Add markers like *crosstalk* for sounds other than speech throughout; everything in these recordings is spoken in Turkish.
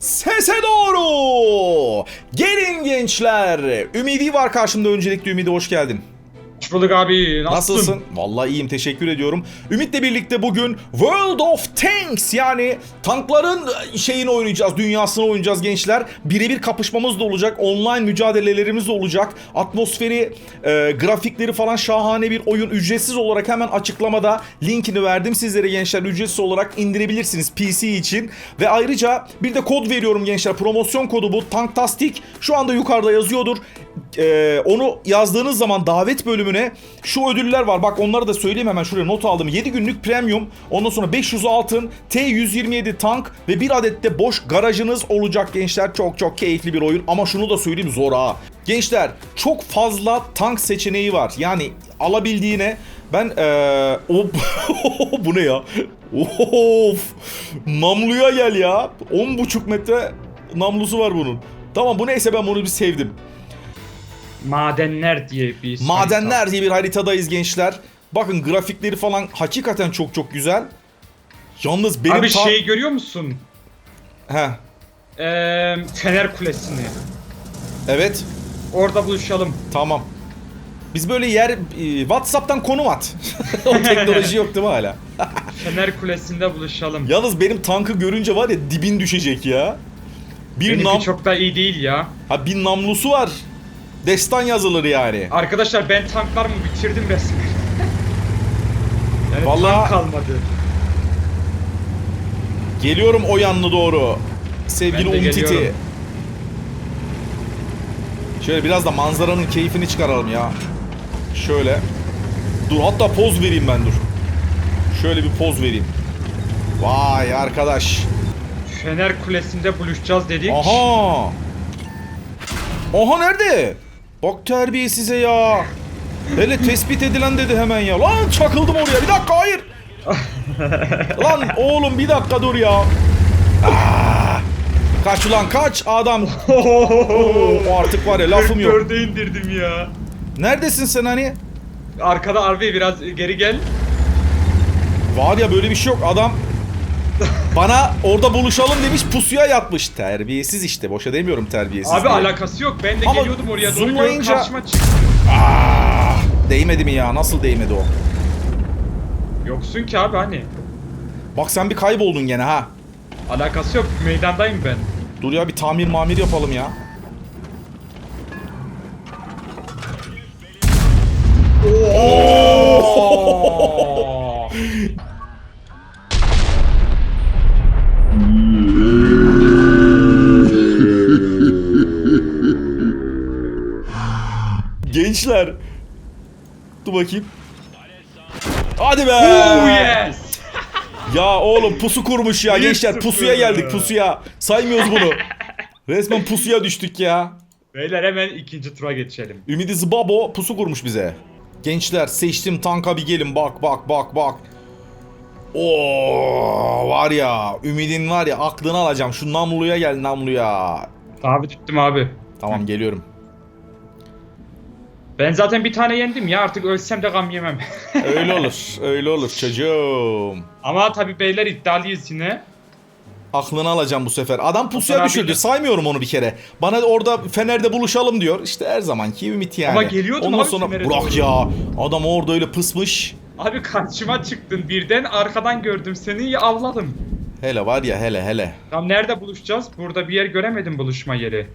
Sese doğru. Gelin gençler. Ümidi var karşımda öncelikle Ümidi hoş geldin. Hoş abi. Nasılsın? Nasılsın? Vallahi iyiyim teşekkür ediyorum. Ümit'le birlikte bugün World of Tanks yani tankların şeyini oynayacağız, dünyasını oynayacağız gençler. Birebir kapışmamız da olacak, online mücadelelerimiz de olacak. Atmosferi, e, grafikleri falan şahane bir oyun. Ücretsiz olarak hemen açıklamada linkini verdim sizlere gençler. Ücretsiz olarak indirebilirsiniz PC için. Ve ayrıca bir de kod veriyorum gençler. Promosyon kodu bu. Tanktastik. Şu anda yukarıda yazıyordur. Ee, onu yazdığınız zaman davet bölümüne şu ödüller var. Bak onları da söyleyeyim hemen şuraya not aldım. 7 günlük premium, ondan sonra 500 altın, T127 tank ve bir adet de boş garajınız olacak gençler. Çok çok keyifli bir oyun ama şunu da söyleyeyim zor ha. Gençler çok fazla tank seçeneği var. Yani alabildiğine ben ee, o *laughs* bu ne ya? Of! Namluya gel ya. 10,5 metre namlusu var bunun. Tamam bu neyse ben bunu bir sevdim. Madenler diye bir Madenler diye bir haritadayız gençler. Bakın grafikleri falan hakikaten çok çok güzel. Yalnız benim Abi ta- şeyi görüyor musun? Heh, Ee, Fener Kulesi'ni. evet Orada buluşalım. tamam. Biz böyle yer e, WhatsApp'tan konum at. *laughs* o teknoloji yok değil mi hala? *laughs* Fener Kulesi'nde buluşalım. Yalnız benim tankı görünce var ya dibin düşecek ya. Bir Benimki nam çok da iyi değil ya. ha bir namlusu var. Destan yazılır yani. Arkadaşlar ben tanklarımı bitirdim resmen. *laughs* yani Vallahi- tank kalmadı. Geliyorum o yanlı doğru. Sevgili Ben Umtiti. geliyorum. Şöyle biraz da manzaranın keyfini çıkaralım ya. Şöyle. Dur hatta poz vereyim ben dur. Şöyle bir poz vereyim. Vay arkadaş. Fener Kulesi'nde buluşacağız dedik. Aha. Aha nerede? Bak terbiyesize size ya. Hele tespit edilen dedi hemen ya. Lan çakıldım oraya. Bir dakika hayır. *laughs* Lan oğlum bir dakika dur ya. Ah! Kaç ulan kaç adam. *laughs* Oo, artık var ya lafım yok. Dörde indirdim ya. Neredesin sen hani? Arkada Arvi biraz geri gel. Var ya böyle bir şey yok adam. Bana orada buluşalım demiş pusuya yatmış. Terbiyesiz işte boşa demiyorum terbiyesiz. Abi diye. alakası yok. Ben de Ama geliyordum oraya doğru zoomlayınca- karşıma çıktı. Ah! Değmedi mi ya? Nasıl değmedi o? Yoksun ki abi hani. Bak sen bir kayboldun gene ha. Alakası yok. Meydandayım ben. Dur ya bir tamir mamir yapalım ya. Oo. *laughs* *laughs* Gençler. Dur bakayım. Hadi be. Oh yes. Ya oğlum pusu kurmuş ya gençler. Pusuya geldik pusuya. Saymıyoruz bunu. Resmen pusuya düştük ya. Beyler hemen ikinci tura geçelim. Ümidi Zbabo pusu kurmuş bize. Gençler seçtim tanka bir gelin bak bak bak bak. Oo var ya Ümidin var ya aklını alacağım. Şu namluya gel namluya. Abi tuttum abi. Tamam geliyorum. Ben zaten bir tane yendim ya artık ölsem de gam yemem. *laughs* Öyle olur. Öyle olur çocuğum. Ama tabi beyler iddialıyız yine. Aklını alacağım bu sefer. Adam pusuya Hasan düşürdü. abiyle- Saymıyorum onu bir kere. Bana orada Fener'de buluşalım diyor. İşte her zamanki ümit yani. Ama geliyordun Ondan abi sonra Fener'e bırak doğru. ya. Adam orada öyle pısmış. Abi karşıma çıktın birden arkadan gördüm seni avladım. Hele var ya hele hele. Tam nerede buluşacağız? Burada bir yer göremedim buluşma yeri.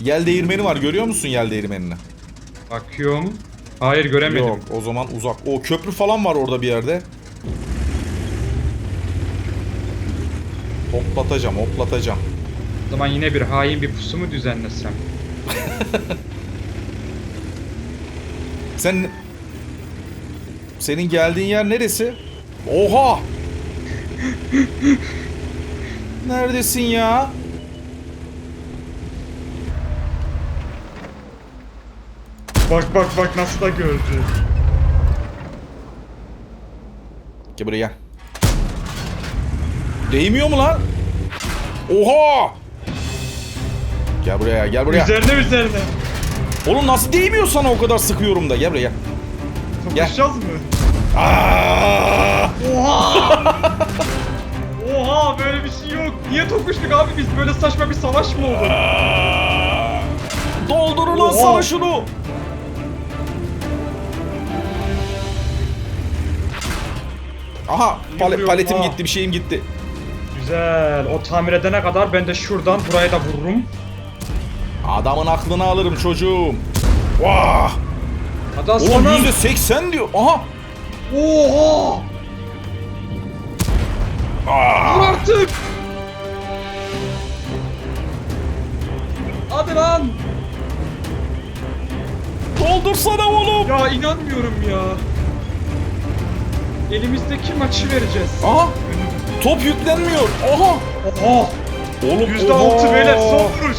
Yel değirmeni var görüyor musun yel değirmenini? Bakıyorum. Hayır göremedim. Yok o zaman uzak. O köprü falan var orada bir yerde. Hoplatacağım hoplatacağım. O zaman yine bir hain bir pusu mu düzenlesem? *laughs* Sen... Senin geldiğin yer neresi? Oha! *laughs* Neredesin ya? Bak bak bak nasıl da gördü. Gel buraya gel. Değmiyor mu lan? Oha! Gel buraya gel buraya. Üzerine üzerine. Oğlum nasıl değmiyor sana o kadar sıkıyorum da gel buraya. Gel. Tokuşacağız mı? Aa! Oha! *laughs* Oha böyle bir şey yok. Niye tokuştuk abi biz böyle saçma bir savaş mı olur? Doldurun lan Oha. sana şunu. Aha Yürüyorum, paletim ha. gitti bir şeyim gitti. Güzel. O tamir edene kadar ben de şuradan buraya da vururum. Adamın aklını alırım çocuğum. Vah! Hadi Oğlum yüzde seksen diyor. Aha! Oha! Vur artık! Hadi lan! Doldursana oğlum. Ya inanmıyorum ya. Elimizdeki maçı vereceğiz. Aha! Top yüklenmiyor. Aha! Oha! Oğlum Yüzde oha! altı beyler son vuruş.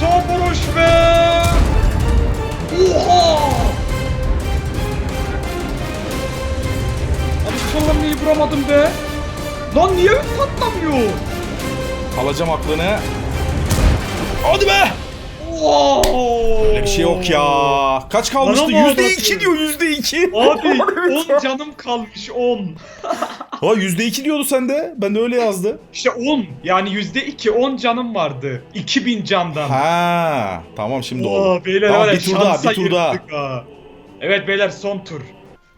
Son vuruş be! Oha! Abi son niye vuramadım be? Lan niye patlamıyor? Alacağım aklını. Hadi be! Öyle bir şey yok ya. Kaç kalmıştı? Bana mı Yüzde iki diyor yüzde iki. Abi *laughs* 10 canım kalmış 10. Ha yüzde iki diyordu sende. Ben de öyle yazdı. İşte 10 yani yüzde 2 10 canım vardı. 2000 candan. Ha, tamam şimdi oldu. Beyler Tamam, var ya, bir tur daha, şansa bir tur daha. girdik ha. Evet beyler son tur.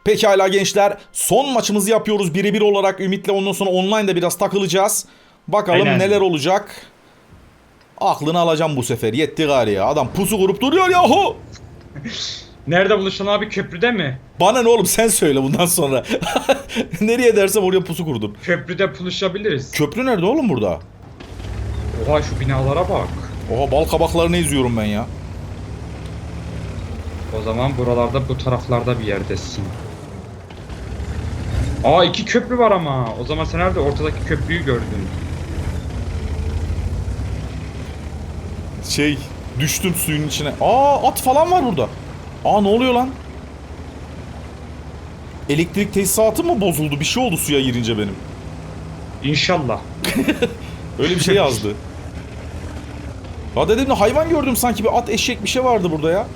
Pekala gençler. Son maçımızı yapıyoruz birebir olarak. Ümit'le ondan sonra online'da biraz takılacağız. Bakalım Aynen. neler olacak. Aklını alacağım bu sefer. Yetti gari ya. Adam pusu kurup duruyor yahu. *laughs* Nerede buluşalım abi köprüde mi? Bana ne oğlum sen söyle bundan sonra. *laughs* Nereye dersem oraya pusu kurdum. Köprüde buluşabiliriz. Köprü nerede oğlum burada? Oha şu binalara bak. Oha bal kabaklarını izliyorum ben ya. O zaman buralarda bu taraflarda bir yerdesin. Aa iki köprü var ama. O zaman sen nerede ortadaki köprüyü gördün? Şey düştüm suyun içine. Aa at falan var burada. Aa ne oluyor lan? Elektrik tesisatı mı bozuldu? Bir şey oldu suya girince benim. İnşallah. *laughs* Öyle bir şey yazdı. Ya dedim de hayvan gördüm sanki bir at eşek bir şey vardı burada ya.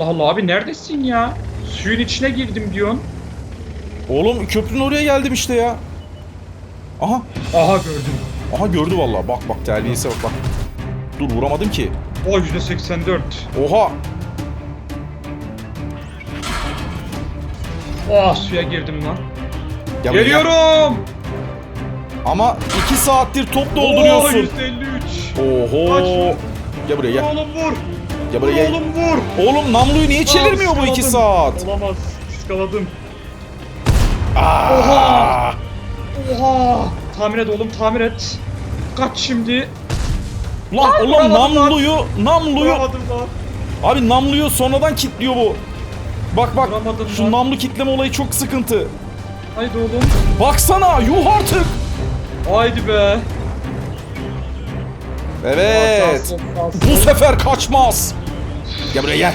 Allah Allah abi neredesin ya? Suyun içine girdim diyorsun. Oğlum köprünün oraya geldim işte ya. Aha. Aha gördüm. Aha gördü vallahi. Bak bak terbiyesi bak bak. Dur vuramadım ki. O %84. Oha. Oh suya girdim lan. Buraya. Geliyorum. Ama iki saattir top Oo, dolduruyorsun. %53. Oho. Kaç? Gel buraya gel. Oğlum vur. Gel buraya gel. oğlum vur. Oğlum namluyu niye çevirmiyor bu iki ıskaladım. saat? Olamaz. Iskaladım. Aa. Oha. Oha. Tamir et oğlum tamir et. Kaç şimdi. Lan Ay, oğlum vuramadım lan. namluyu, namluyu. Vuramadım lan. Abi namluyu sonradan kilitliyor bu. Bak bak Vuramadım şu lan. namlu kitleme olayı çok sıkıntı. Haydi oğlum. Baksana yuh artık. Haydi be. Evet. Bu sefer kaçmaz. Gel buraya gel.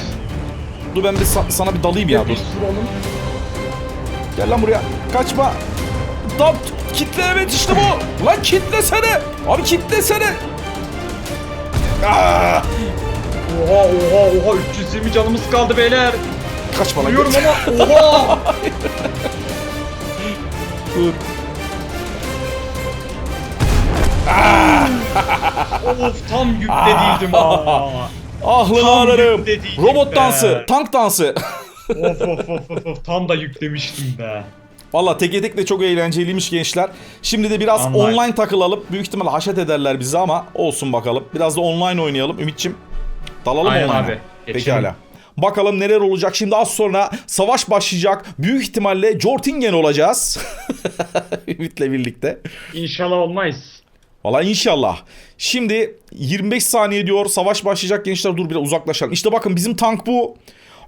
Dur ben bir sa- sana bir dalayım ya dur. Gel lan buraya. Kaçma. Dap kitle evet işte bu. Lan kitlesene. Abi kitlesene. Aa, Oha oha oha 320 canımız kaldı beyler. kaçma lan. Vuruyorum ama oha. *laughs* Dur. *laughs* of tam yükle değildim ha. Değildim Robot be. dansı. Tank dansı. of of of of of tam da yüklemiştim be. Valla teke tek de çok eğlenceliymiş gençler. Şimdi de biraz Online. online, takılalım. Büyük ihtimalle haşet ederler bizi ama olsun bakalım. Biraz da online oynayalım Ümitçim. Dalalım Aynen online'a. abi, geçelim. Pekala. Bakalım neler olacak. Şimdi az sonra savaş başlayacak. Büyük ihtimalle Jortingen olacağız. *laughs* Ümit'le birlikte. İnşallah olmayız. Valla inşallah. Şimdi 25 saniye diyor savaş başlayacak gençler dur biraz uzaklaşalım. İşte bakın bizim tank bu.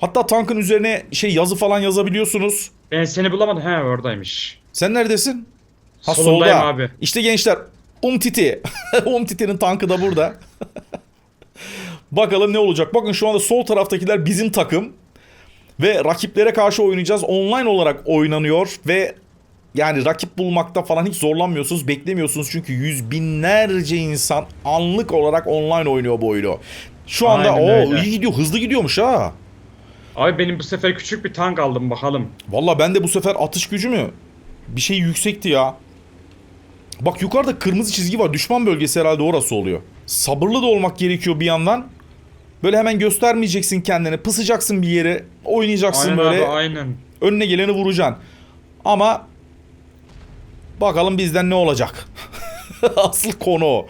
Hatta tankın üzerine şey yazı falan yazabiliyorsunuz. Ben seni bulamadım. He oradaymış. Sen neredesin? Ha Solundayım solda. abi. İşte gençler Umtiti. *laughs* Umtiti'nin tankı da burada. *laughs* Bakalım ne olacak. Bakın şu anda sol taraftakiler bizim takım. Ve rakiplere karşı oynayacağız. Online olarak oynanıyor ve yani rakip bulmakta falan hiç zorlanmıyorsunuz, beklemiyorsunuz. Çünkü yüz binlerce insan anlık olarak online oynuyor bu oyunu. Şu anda o iyi gidiyor, hızlı gidiyormuş ha. Abi benim bu sefer küçük bir tank aldım bakalım. Valla ben de bu sefer atış gücü mü? Bir şey yüksekti ya. Bak yukarıda kırmızı çizgi var. Düşman bölgesi herhalde orası oluyor. Sabırlı da olmak gerekiyor bir yandan. Böyle hemen göstermeyeceksin kendini. Pısacaksın bir yere. Oynayacaksın Aynen böyle. abi aynen. Önüne geleni vuracaksın. Ama bakalım bizden ne olacak. *laughs* Asıl konu o.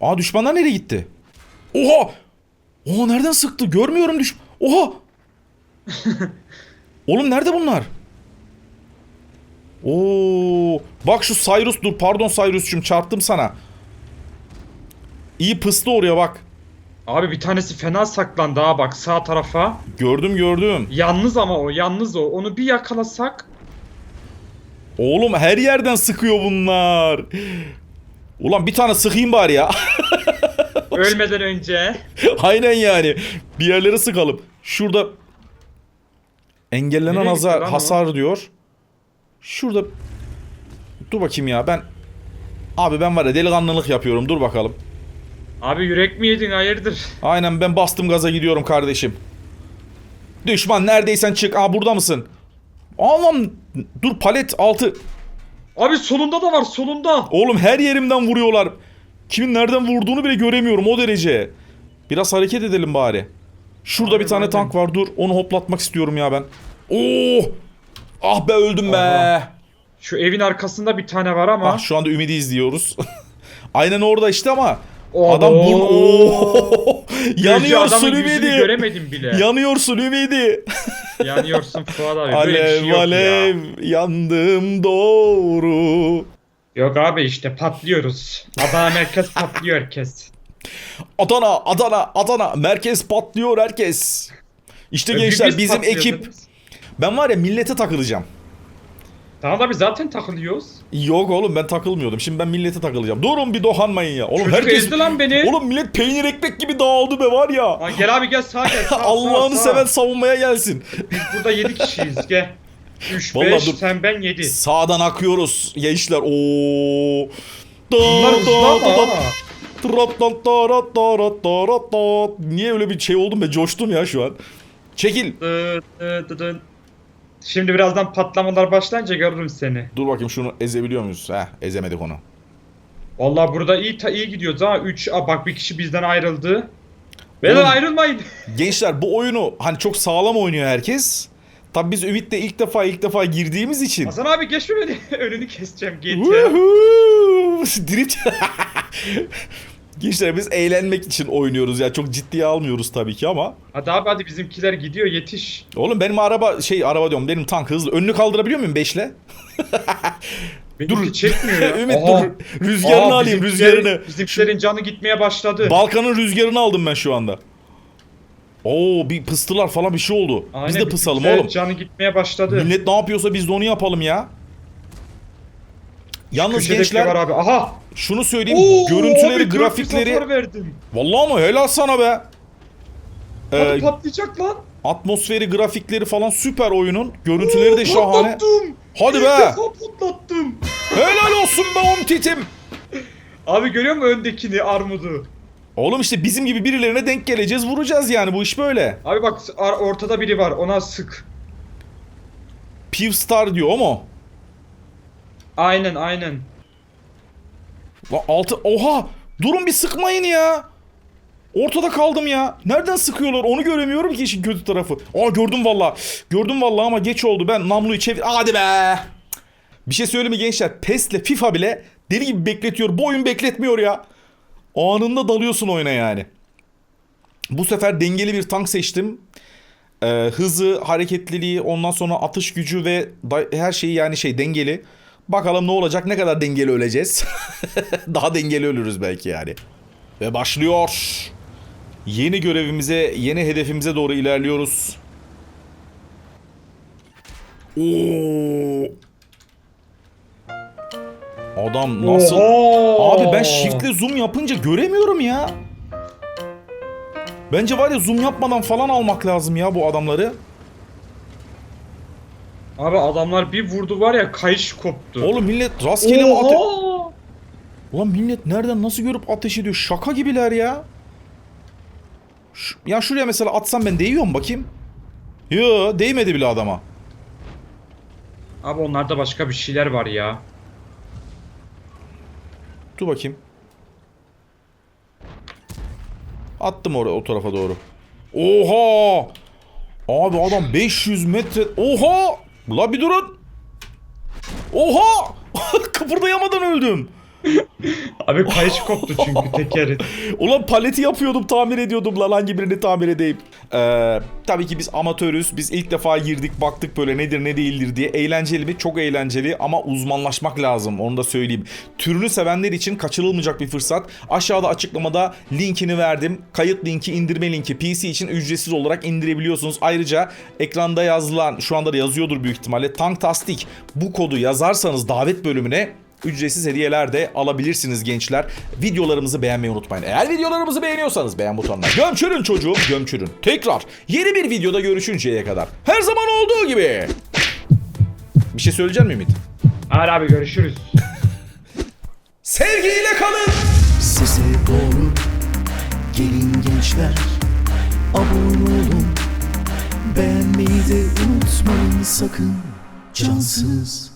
Aa düşmanlar nereye gitti? Oha! Oha nereden sıktı? Görmüyorum düş... Oha! *laughs* Oğlum nerede bunlar? Oo! Bak şu Cyrus dur pardon Cyrus'cum çarptım sana. İyi pıstı oraya bak. Abi bir tanesi fena saklandı ha bak sağ tarafa. Gördüm gördüm. Yalnız ama o yalnız o. Onu bir yakalasak. Oğlum her yerden sıkıyor bunlar. Ulan bir tane sıkayım bari ya. ölmeden önce. *laughs* Aynen yani. Bir yerlere sıkalım. Şurada engellenen Nereye hasar, gitti lan hasar diyor. Şurada dur bakayım ya ben Abi ben var ya delikanlılık yapıyorum. Dur bakalım. Abi yürek mi yedin hayırdır? Aynen ben bastım gaza gidiyorum kardeşim. Düşman neredeysen çık. Aa burada mısın? Aman dur palet altı. Abi solunda da var solunda. Oğlum her yerimden vuruyorlar. Kimin nereden vurduğunu bile göremiyorum o derece. Biraz hareket edelim bari. Şurada bir tane tank var dur. Onu hoplatmak istiyorum ya ben. Oo! Ah be öldüm be. Aha. Şu evin arkasında bir tane var ama. Ah şu anda Ümidi izliyoruz. *laughs* Aynen orada işte ama. Oo. Adam burn... Oo! Yanıyorsun Ümidi. göremedim bile. Yanıyorsun Ümidi. *laughs* Yanıyorsun Fuat abi. Böyle bir alev şey yok alev ya. yandım doğru. Yok abi işte patlıyoruz. Adana merkez patlıyor herkes. Adana, Adana, Adana. Merkez patlıyor herkes. İşte gençler Biz bizim patlıyoruz. ekip. Ben var ya millete takılacağım. Tamam abi zaten takılıyoruz. Yok oğlum ben takılmıyordum. Şimdi ben millete takılacağım. Durun bir dokanmayın ya. Oğlum Çocuk herkes... ezdi lan beni. Oğlum millet peynir ekmek gibi dağıldı be var ya. Aa, gel abi gel sağa gel. *laughs* Sağa, Allah'ını sağa, sağa. seven savunmaya gelsin. Biz burada 7 kişiyiz gel. 3 Vallahi 5 dur. sen ben 7. Sağdan akıyoruz gençler. Oo. Bunlar hızlı ama ha. Niye öyle bir şey oldum be coştum ya şu an. Çekil. Şimdi birazdan patlamalar başlayınca görürüm seni. Dur bakayım şunu ezebiliyor muyuz? Heh ezemedik onu. Vallahi burada iyi ta iyi gidiyoruz ha. 3 Aa, bak bir kişi bizden ayrıldı. Oğlum. ayrılmayın. *laughs* Gençler bu oyunu hani çok sağlam oynuyor herkes. Tabi biz Ümit'le ilk defa ilk defa girdiğimiz için. Hasan abi geçme beni. *laughs* Önünü keseceğim ya. Woohoo! *laughs* Drift. *laughs* Gençler biz eğlenmek için oynuyoruz ya. Çok ciddiye almıyoruz tabii ki ama. Hadi abi hadi bizimkiler gidiyor yetiş. Oğlum benim araba şey araba diyorum benim tank hızlı. Önünü kaldırabiliyor muyum 5'le? Benimki çekmiyor ya. *laughs* Ümit Aha. dur. Rüzgarını Aa, alayım rüzgarını. Bizimkilerin canı gitmeye başladı. Balkanın rüzgarını aldım ben şu anda. Oo bir pıstılar falan bir şey oldu. Aynen, biz de pısalım oğlum. Canı gitmeye başladı. Millet ne yapıyorsa biz de onu yapalım ya. Yalnız Köşedeki gençler var abi. Aha. Şunu söyleyeyim. Oo, görüntüleri, abi, grafikleri. verdim. Vallahi ama helal sana be. Ee, patlayacak lan. atmosferi, grafikleri falan süper oyunun. Görüntüleri de Oo, şahane. Patlattım. Hadi İlk be. patlattım. Helal olsun be omtitim. *laughs* Abi görüyor musun öndekini armudu? Oğlum işte bizim gibi birilerine denk geleceğiz, vuracağız yani bu iş böyle. Abi bak ortada biri var ona sık. Pivstar diyor ama. Aynen aynen. Lan altı oha durun bir sıkmayın ya. Ortada kaldım ya. Nereden sıkıyorlar onu göremiyorum ki işin kötü tarafı. Aa gördüm valla. Gördüm valla ama geç oldu. Ben namluyu çevir. Hadi be. Bir şey söyleyeyim mi gençler? PES'le FIFA bile deli gibi bekletiyor. Bu oyun bekletmiyor ya. Anında dalıyorsun oyuna yani. Bu sefer dengeli bir tank seçtim. Ee, hızı, hareketliliği, ondan sonra atış gücü ve her şeyi yani şey dengeli. Bakalım ne olacak, ne kadar dengeli öleceğiz. *laughs* Daha dengeli ölürüz belki yani. Ve başlıyor. Yeni görevimize, yeni hedefimize doğru ilerliyoruz. Oo. Adam nasıl? Oha! Abi ben shiftle zoom yapınca göremiyorum ya. Bence var ya zoom yapmadan falan almak lazım ya bu adamları. Abi adamlar bir vurdu var ya kayış koptu. Oğlum millet rastgele mi ate- Oha! Ulan millet nereden nasıl görüp ateş ediyor? Şaka gibiler ya. Şu- ya şuraya mesela atsam ben değiyor mu bakayım? Yo değmedi bile adama. Abi onlarda başka bir şeyler var ya. Dur bakayım. Attım oraya o tarafa doğru. Oha! Abi adam 500 metre... Oha! La bir durun. Oha! *laughs* Kıpırdayamadan öldüm. Abi kayış koptu çünkü tekeri. *laughs* Ulan paleti yapıyordum tamir ediyordum lan hangi birini tamir edeyim. Ee, tabii ki biz amatörüz. Biz ilk defa girdik baktık böyle nedir ne değildir diye. Eğlenceli mi? Çok eğlenceli ama uzmanlaşmak lazım onu da söyleyeyim. Türünü sevenler için kaçırılmayacak bir fırsat. Aşağıda açıklamada linkini verdim. Kayıt linki, indirme linki PC için ücretsiz olarak indirebiliyorsunuz. Ayrıca ekranda yazılan şu anda da yazıyordur büyük ihtimalle. Tanktastik bu kodu yazarsanız davet bölümüne Ücretsiz hediyeler de alabilirsiniz gençler. Videolarımızı beğenmeyi unutmayın. Eğer videolarımızı beğeniyorsanız beğen butonuna gömçürün çocuğum gömçürün. Tekrar yeni bir videoda görüşünceye kadar. Her zaman olduğu gibi. Bir şey söyleyecek misin Ümit? Hayır abi görüşürüz. *laughs* Sevgiyle kalın. Size doğru gelin gençler Abone olun Beğenmeyi de unutmayın sakın Cansız